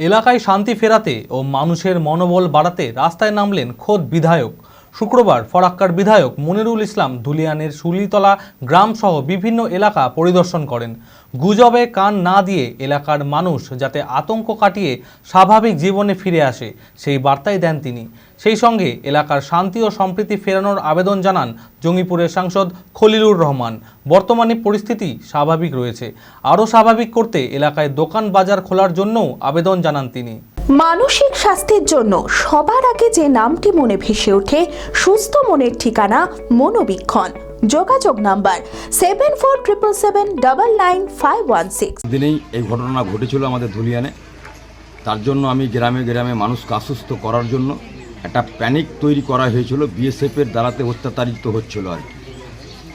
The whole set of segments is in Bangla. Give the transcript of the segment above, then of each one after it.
এলাকায় শান্তি ফেরাতে ও মানুষের মনোবল বাড়াতে রাস্তায় নামলেন খোদ বিধায়ক। শুক্রবার ফরাক্কার বিধায়ক মনিরুল ইসলাম ধুলিয়ানের শুলিতলা গ্রামসহ বিভিন্ন এলাকা পরিদর্শন করেন। গুজবে কান না দিয়ে এলাকার মানুষ যাতে আতঙ্ক কাটিয়ে স্বাভাবিক জীবনে ফিরে আসে, সেই বার্তাই দেন তিনি। সেই সঙ্গে এলাকার শান্তি ও সম্প্রীতি ফেরানোর আবেদন জানান জঙ্গিপুরের সাংসদ খলিলুর রহমান। বর্তমানে পরিস্থিতি স্বাভাবিক রয়েছে। আরও স্বাভাবিক করতে এলাকায় দোকান বাজার খোলার জন্যও আবেদন জানান তিনি। মানসিক স্বাস্থ্যের জন্য সবার আগে যে নামটি মনে ভেসে ওঠে, সুস্থ মনের ঠিকানা মনোবীক্ষণ। যোগাযোগ number seven four triple seven double nine five one six দিনেই এই ঘটনা ঘটেছিল আমাদের ধুলিয়ানে। তার জন্য আমি গ্রামে গ্রামে মানুষকে আশ্বস্ত করার জন্য একটা প্যানিক তৈরি করা হয়েছিল বিএসএফের দ্বারাতে অত্যাচারিত হচ্ছিল আর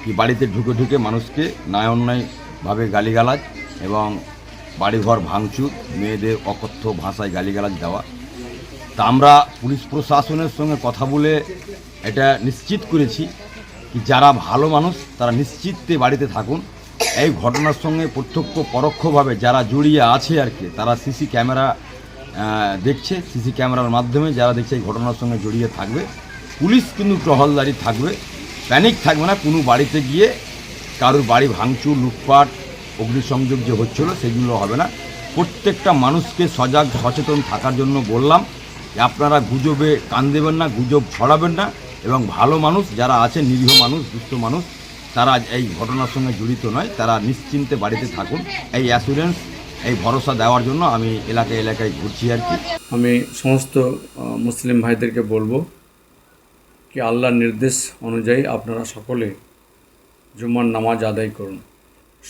কি বাড়িতে ঢুকে ঢুকে মানুষকে ন্যায় অন্যায়ভাবে গালিগালাজ এবং বাড়িঘর ভাঙচুর, মেয়েদের অকথ্য ভাষায় গালিগালাজ দেওয়া। তা আমরা পুলিশ প্রশাসনের সঙ্গে কথা বলে এটা নিশ্চিত করেছি কি যারা ভালো মানুষ, তারা নিশ্চিতে বাড়িতে থাকুন। এই ঘটনার সঙ্গে প্রত্যক্ষ পরোক্ষভাবে যারা জড়িয়ে আছে আর কি, তারা সিসি ক্যামেরা দেখছে। সিসি ক্যামেরার মাধ্যমে যারা দেখছে এই ঘটনার সঙ্গে জড়িয়ে থাকবে। পুলিশ কিন্তু টহলদারি থাকবে, প্যানিক থাকবে না। কোনো বাড়িতে গিয়ে কারোর বাড়ি ভাঙচুর, লুটপাট অগ্নিসংযোগ যে হচ্ছিল, সেগুলো হবে না। প্রত্যেকটা মানুষকে সজাগ, সচেতন থাকার জন্য বললাম যে আপনারা গুজবে কান দেবেন না, গুজব ছড়াবেন না এবং ভালো মানুষ যারা আছে, নিরীহ মানুষ দুস্থ মানুষ, তারা এই ঘটনার সঙ্গে জড়িত নয়। তারা নিশ্চিন্তে বাড়িতে থাকুন। এই অ্যাসুরেন্স এই ভরসা দেওয়ার জন্য আমি এলাকায় এলাকায় ঘুরছি আর কি। আমি সমস্ত মুসলিম ভাইদেরকে বলব কি আল্লাহর নির্দেশ অনুযায়ী আপনারা সকলে জুম্মার নামাজ আদায় করুন।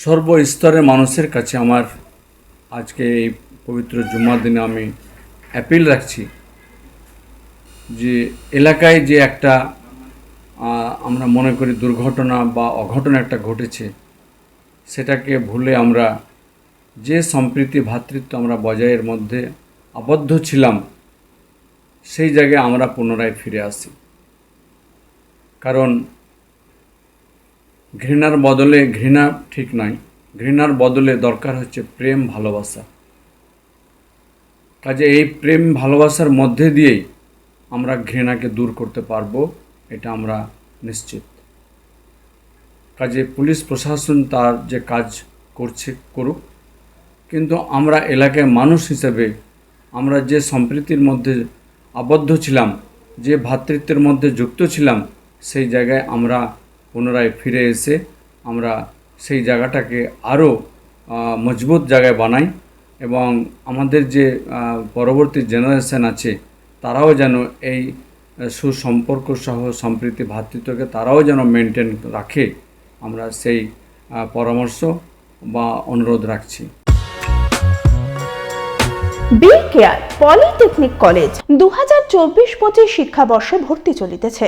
সর্বস্তরের মানুষের কাছে আমার আজকে এই পবিত্র জুম্মার দিনে আমি অ্যাপিল রাখছি যে এলাকায় যে একটা আমরা মনে করি দুর্ঘটনা বা অঘটন একটা ঘটেছে, সেটাকে ভুলে আমরা যে সম্প্রীতি ভ্রাতৃত্ব আমরা বজায়ের মধ্যে আবদ্ধ ছিলাম, সেই জায়গায় আমরা পুনরায় ফিরে আসি। কারণ ঘৃণার বদলে ঘৃণা ঠিক নয় ঘৃণার বদলে দরকার হচ্ছে প্রেম ভালোবাসা। কাজে এই প্রেম ভালোবাসার মধ্যে দিয়েই আমরা ঘৃণাকে দূর করতে পারব, এটা আমরা নিশ্চিত। কাজে পুলিশ প্রশাসন তার যে কাজ করছে, করুক। কিন্তু আমরা এলাকায় মানুষ হিসেবে আমরা যে সম্প্রীতির মধ্যে আবদ্ধ ছিলাম, যে ভ্রাতৃত্বের মধ্যে যুক্ত ছিলাম, সেই জায়গায় আমরা পুনরায় ফিরে এসে আমরা সেই জায়গাটাকে আরও মজবুত জায়গায় বানাই এবং আমাদের যে পরবর্তী জেনারেশন আছে, তারাও যেন এই সুসম্পর্ক সহ সম্প্রীতি ভ্রাতৃত্বকে তারাও যেন মেনটেন রাখে, আমরা সেই পরামর্শ বা অনুরোধ রাখছি। বি কেয়ার পলিটেকনিক কলেজ দু হাজার চব্বিশ পঁচিশ শিক্ষাবর্ষে ভর্তি চলিতেছে।